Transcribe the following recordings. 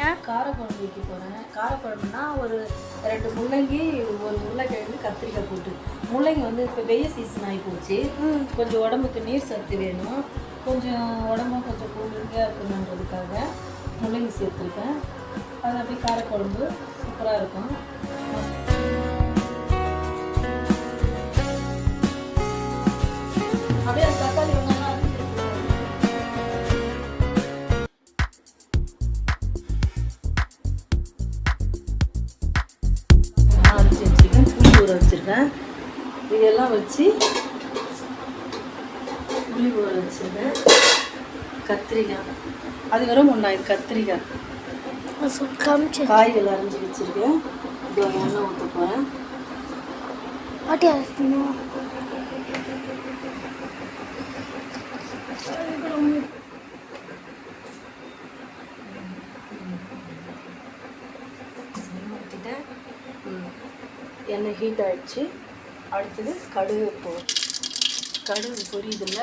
போகிறீங்க காரக்குழம்பு வைக்க போகிறேன் காரக்குழம்புனா ஒரு ரெண்டு முள்ளங்கி ஒரு உருளைக்கிழங்கு கத்திரிக்காய் போட்டு. முள்ளங்கி வந்து இப்போ வெய்ய சீசன் ஆகி போச்சு. கொஞ்சம் உடம்புக்கு நீர் சத்து வேணும். கொஞ்சம் உடம்பும் கொஞ்சம் கூலிங்காக இருக்கணுன்றதுக்காக முள்ளங்கி சேர்த்துருக்கேன். அது அப்படியே காரக்குழம்பு சூப்பராக இருக்கும். அப்படியே புளி ஊற வச்சுருக்கேன். கத்திரிக்காய். அது வெறும் ஒன்றா இது கத்திரிக்காய் காய்கள் அரைஞ்சி வச்சுருக்கேன். இது எண்ணெய் ஊற்ற போகிறேன் பாட்டி அரைக்கணும் எண்ணெய் ஹீட் ஆயிடுச்சு. அடுத்தது கடுகு போ கடுகு பொரியுதில்ல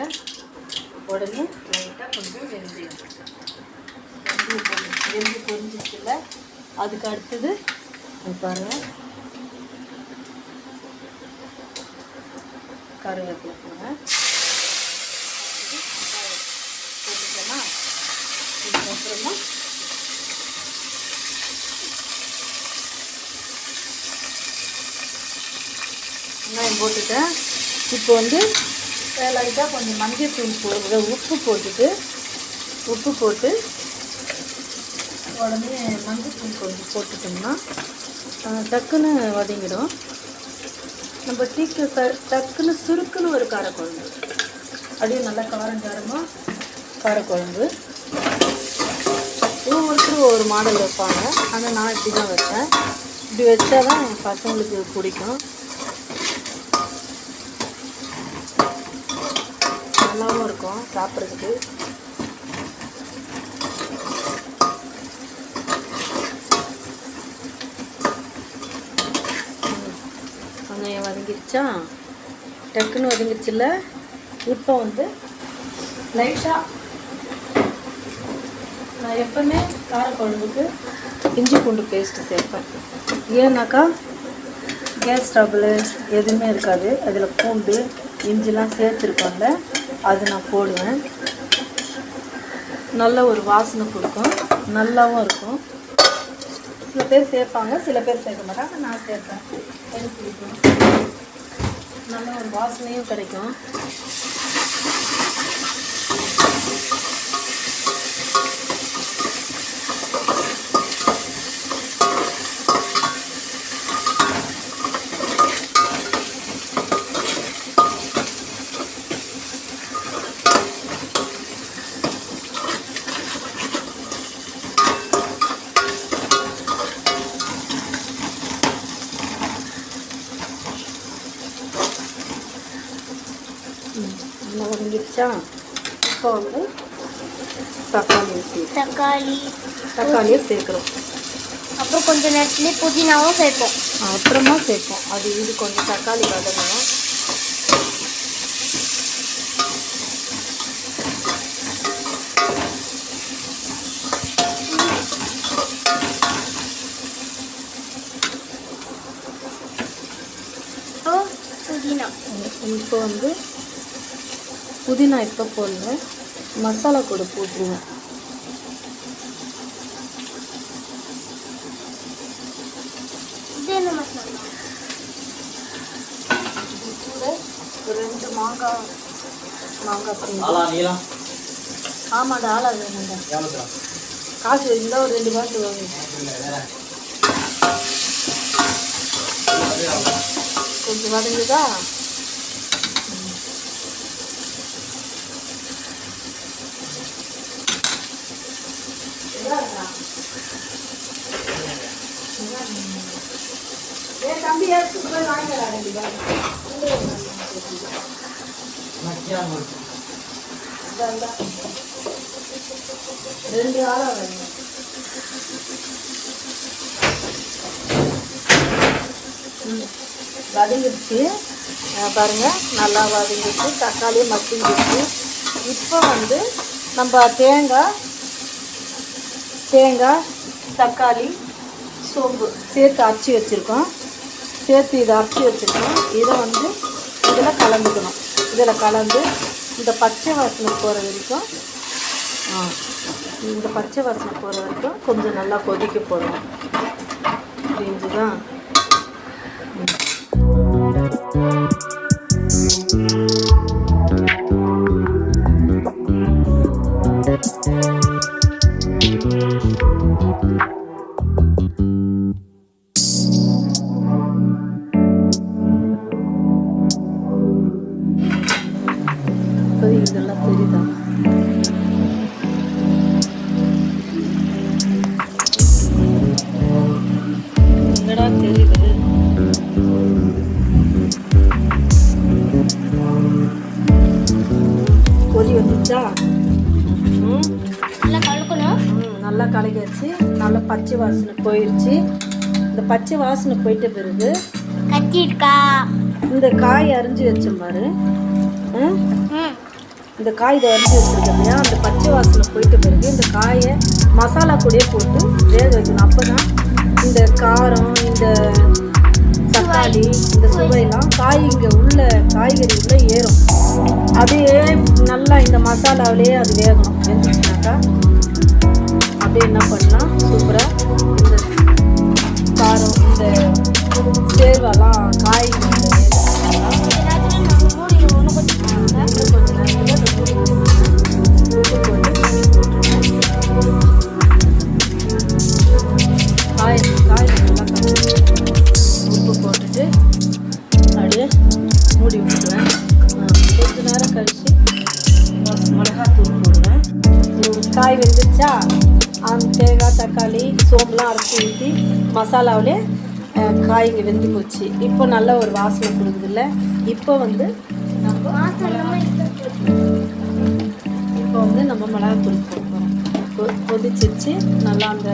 உடனே லைட்டாக கொஞ்சம் வெந்தயம். வெந்தயம் போடு வெந்து பொரிஞ்சிச்சுல அதுக்கு அடுத்தது இங்க பாருங்க. கருவேப்பிலை போடுங்க போட்டுட்டேன்னா இதுக்கப்புறமா வெங்காயம் போட்டுட்டேன். இப்போ வந்து லைட்டாக கொஞ்சம் மஞ்சள் தூள் போடுற உப்பு போட்டுட்டு உப்பு போட்டு உடனே மஞ்சள் தூள் கொஞ்சம் போட்டுட்டோம்னா டக்குன்னு வதங்கிடும். நம்ம டீக்கு ட டக்குன்னு சுருக்குன்னு ஒரு காரக்குழம்பு. அப்படியே நல்லா காரம் காரமாக காரக்குழம்பு. ஒவ்வொருத்தரும் ஒவ்வொரு மாடல் வைப்பாங்க. ஆனால் நான் இப்படி தான் வைப்பேன். இப்படி வச்சா தான் என் பசங்களுக்கு பிடிக்கும் நல்லாவும் இருக்கும் சாப்பிட்றதுக்கு. வெங்காயம் வதங்கிருச்சா? டக்குன்னு வதங்கிருச்சுல்ல? இப்போ வந்து லைட்டாக நான் எப்பவுமே காரக்குழம்புக்கு இஞ்சி பூண்டு பேஸ்ட்டு சேர்ப்பேன். ஏன்னாக்கா கேஸ் ஸ்டவ்வில் எதுவுமே இருக்காது. அதில் பூண்டு இஞ்சிலாம் சேர்த்துருக்கோம்ல அது நான் போடுவேன். நல்ல ஒரு வாசனை கொடுக்கும். நல்லாவும் இருக்கும். சில பேர் சேர்ப்பாங்க சில பேர் சேர்க்க மாட்டாங்க நான் சேர்ப்பேன். எனக்கு பிடிக்கும். நல்ல ஒரு வாசனையும் கிடைக்கும் நல்லா வதங்கிடுச்சா இப்போ வந்து தக்காளி தக்காளி தக்காளியை சேர்க்குறோம் அப்புறம் கொஞ்ச நேரத்துலேயே புதினாவும் சேர்ப்போம். அப்புறமா சேர்ப்போம். அது இது கொஞ்சம் தக்காளி வதங்கணும். புதினா. இப்போ வந்து புதினா இப்போ போடணும் மசாலா கூட போட்டுருவேன் ரெண்டு மாங்காய் மாங்காய் ஆமாடா ஆளா எவ்வளோ காசு இருந்தால் ஒரு ரெண்டு பாட்டு வாங்க. கொஞ்சம் வதங்குதா? ரெண்டு ஆளா வேணும் ம். வதங்கிடுச்சு பாருங்கள் நல்லா வதங்கிடுச்சு. தக்காளி மசிஞ்சிடுச்சு இப்போ வந்து நம்ம தேங்காய் தேங்காய் தக்காளி சோம்பு சேர்த்து அரைச்சி வச்சுருக்கோம். சேர்த்து இதை அரைச்சி வச்சுருக்கோம் இதை வந்து இதில் கலந்துக்கணும். இதில் கலந்து இந்த பச்சை வாசனை போகிற வரைக்கும் ஆ இந்த பச்சை வாசனை போகிற வரைக்கும் கொஞ்சம் நல்லா கொதிக்க போடணும். தான் என்னடா தெரியுது கொதி வந்துச்சா? நல்லா கலக்கணும் நல்லா கலக்கியாச்சு நல்லா பச்சை வாசனை போயிடுச்சு இந்த பச்சை வாசனை போயிட்ட பிறகு கத்தி இருக்கா இந்த காய் அரிஞ்சு வச்சேன் பாரு. இந்த காய் இதை அரிஞ்சு வச்சிருக்கேன் இல்லையா? அந்த பச்சை வாசனை போயிட்ட பிறகு இந்த காயை மசாலா கூடயே போட்டு வேக வைக்கணும். அப்போ தான் இந்த காரம் இந்த தக்காளி இந்த சுவையெல்லாம் காய் இங்கே உள்ள காய்கறி உள்ள ஏறும். அப்படியே நல்லா இந்த மசாலாவிலேயே அது வேகணும். வெந்துச்சுனாக்கா அப்படியே என்ன பண்ணலாம்? சூப்பராக இந்த காரம் இந்த சேர்வெல்லாம் காய் காய் வெந்துச்சா அந்த தேங்காய் தக்காளி சோம்புலாம் அரைச்சி ஊற்றி மசாலாவிலே காய் இங்கே வெந்து போச்சு இப்போ நல்ல ஒரு வாசனை கொடுக்குதுல்ல? இப்போ வந்து நம்ம இப்போ வந்து நம்ம மிளகா தூள் போட்டுக்கிறோம் கொ கொதிச்சிருச்சு. நல்லா அந்த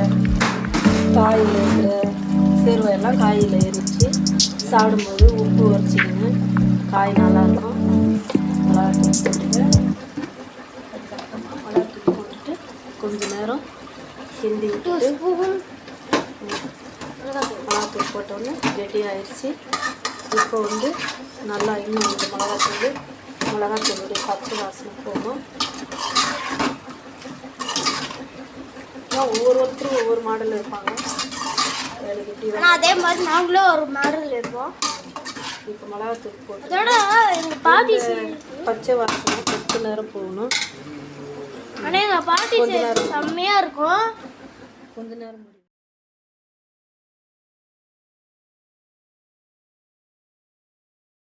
காயில் இருக்கிற சேர்வையெல்லாம் காயில் எரிச்சு சாப்பிடும்போது உப்பு வச்சுக்கோங்க காய் நல்லாயிருக்கும் நல்லா போட்டுட்டு மிளகாத்தூள் போட்டுட்டு கொஞ்ச நேரம் கிண்டி விட்டுட்டு மிளகாத்தூள் போட்டோன்னே ரெடி ஆயிடுச்சு. இப்போ வந்து நல்லா இன்னும் இந்த மிளகாத்தூள் மிளகாத்தூளுடைய பச்சை வாசனை போகும். ஒவ்வொருத்தரும் ஒவ்வொரு மாடல் இருப்பாங்க. ஆனால் அதே மாதிரி நாங்களும் ஒரு மாடல் இருப்போம் இப்போ மிளகாத்தூள் போட்டு பச்சை வாசனை பச்சை நேரம் போகணும். ஆனால் எங்கள் பாட்டி செம்மையாக இருக்கும். கொஞ்ச நேரம்